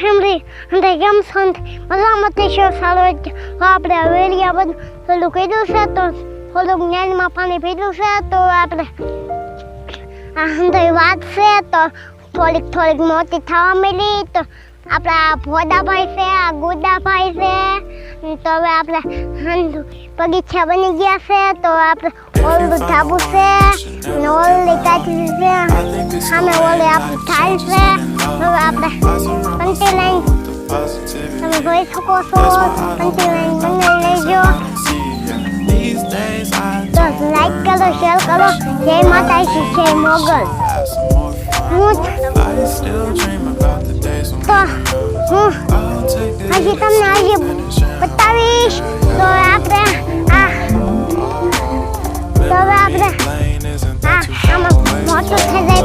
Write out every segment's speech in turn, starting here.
Family અને કેમ સંત? મજામાંથી છે સારો આપણે વેરિયા બધું. થોડું કીધું છે તો થોડુંક જ્ઞાનમાં પાણી પીધું છે તો આપણે આ અંદર વાત છે તો થોડીક થોડીક મોટી થવા મળી આપણા ભોદાભાઈ છે, આ ગુદાભાઈ છે. તો હવે આપણે હંધુ બગીચા બની ગયા છે, તો આપણે ઓલું ધાબુ છે અને ઓલી કાચી છે સામે ઓલી આપણું ઢાલ છે. હવે આપણે પંટી લાઈન તમે જોઈ શકો છો પંટી લાઈન બનાવી લેજો These days I તો લાઈક કરો શેર કરો. જય માતાજી, જય Mughal. have some more fun. હું તો હું I'll take the હજી તમને હજી બતાવીશ તો આપણે આ તો હવે આપણે plane isn't આ that too આમાં મોટું થઈ જાય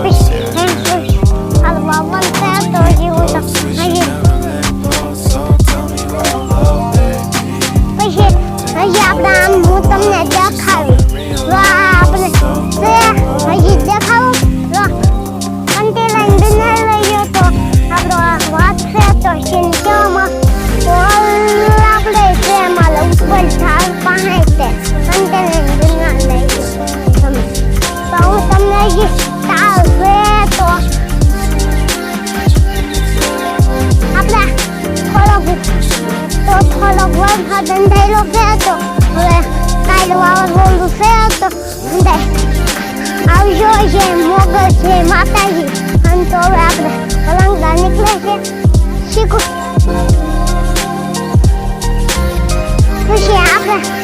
અંધારો છે તો હવે કાલે વાવાઝોડું છે તો અંદર આવજો છે મોગલ છે માતાજી અને તો હવે આપણે અલંકાર નીકળે છે શીખું પછી આપણે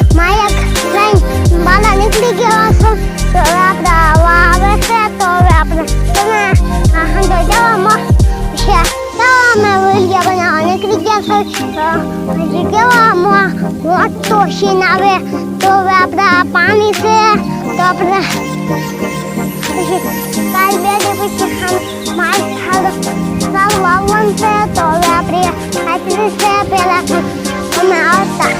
હજી કેવા મોટો સીન આવે તો હવે આપણે આ પાણી છે તો આપણે કાલ બે દિવસ પછી માલ થાળો સારું આવવાનું છે તો હવે આપણે ખાતરી છે, પહેલાં અમે આવતા.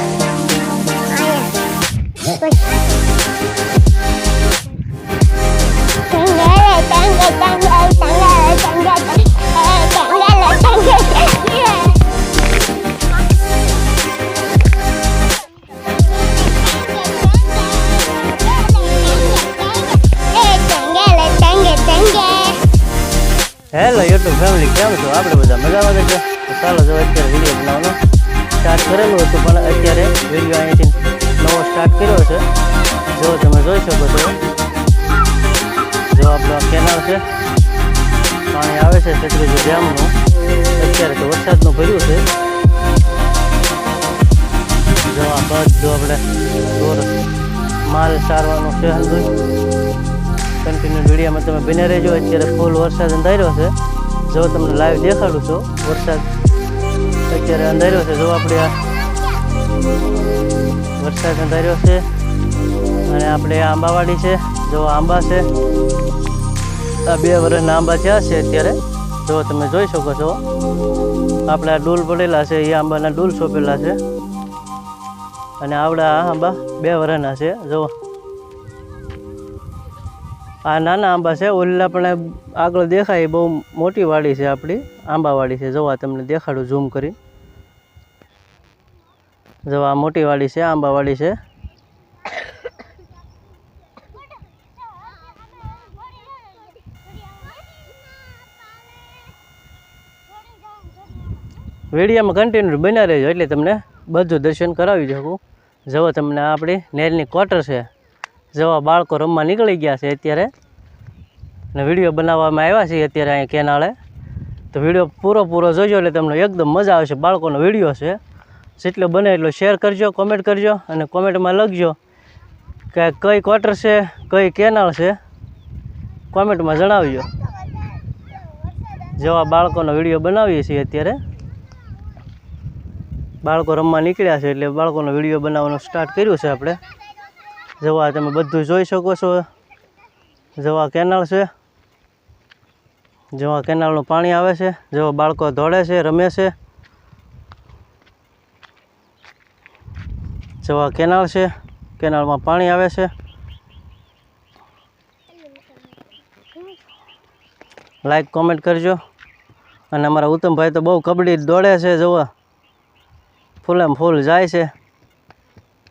હેલો યુટ્યુબ ફેમિલી કેમ છો? આપણે બધા મજામાં જ છે. તો ચાલો જો અત્યારે વીડિયો બનાવવાનો. સ્ટાર્ટ કરેલું હતું, પણ અત્યારે વીડિયો અહીંથી નવો સ્ટાર્ટ કર્યો છે. જો તમે જોઈ શકો છો. જો આપણો કેનાલ છે. પાણી આવે છે સતરીજી ડેમનું અત્યારે તો વરસાદનું ભર્યું છે. જો આ બધું આપણે દોર માલ સારવાનું છે કન્ટિન્યુ વિડીયોમાં તમે બને રહેજો. અત્યારે ફૂલ વરસાદ અંધાર્યો છે. જો તમને લાઈવ દેખાડું છું, વરસાદ અત્યારે અંધાર્યો છે. જો આપણે આ વરસાદ અંધાર્યો છે અને આપણે આંબાવાડી છે. જો આંબા છે, આ બે વર્ષના આંબા થયા છે અત્યારે. જો તમે જોઈ શકો છો, આપણે ડૂલ પડેલા છે. એ આંબાના ડૂલ સોંપેલા છે. અને આવડા આંબા બે વર્ષના છે. જો આ નાના આંબા છે, ઓલા પણ આગળ દેખાય બહુ મોટી વાડી છે આપણી આંબાવાડી છે. જવા તમને દેખાડું ઝૂમ કરી. જવા આ મોટી વાડી છે આંબાવાડી છે. વિડીયોમાં કન્ટિન્યુ બન્યા રહેજો, એટલે તમને બધું દર્શન કરાવી શકું. જવા તમને આપણી નેરની ક્વાર્ટર છે જવા બાળકો રમવા નીકળી ગયા છે અત્યારે અને વીડિયો બનાવવામાં આવ્યા છે અત્યારે અહીંયા કેનાળે તો વીડિયો પૂરો પૂરો જોજો એટલે તમને એકદમ મજા આવશે. બાળકોનો વીડિયો છે. જેટલો બને એટલો શેર કરજો કોમેન્ટ કરજો અને કોમેન્ટમાં લખજો કે કઈ ક્વાર્ટર છે, કઈ કેનાળ છે. કોમેન્ટમાં જણાવજો. જેવા બાળકોનો વીડિયો બનાવીએ છીએ અત્યારે. બાળકો રમવા નીકળ્યા છે એટલે બાળકોનો વીડિયો બનાવવાનું સ્ટાર્ટ કર્યું છે આપણે. જવા તમે બધું જોઈ શકો છો. જવા કેનાલ છે. જેવા કેનાલનું પાણી આવે છે. જેવા બાળકો દોડે છે, રમે છે. જેવા કેનાલ છે. કેનાલમાં પાણી આવે છે. લાઈક કોમેન્ટ કરજો. અને અમારા ઉત્તમભાઈ તો બહુ કબડ્ડી દોડે છે જુઓ ફૂલેમ ફૂલ જાય છે.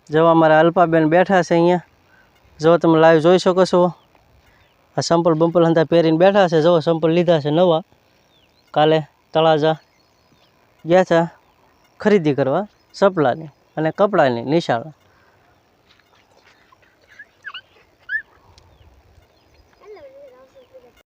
જવા અમારા અલ્પાબેન બેઠા છે અહીંયા. જો તમે લાઈવ જોઈ શકો છો. આ સંપલ બંપલ હંતા પહેરીને બેઠા છે. જો સંપલ લીધા છે નવા. કાલે તળાજા ગયા હતા ખરીદી કરવા, સપલાની અને કપડાની નિશાળ.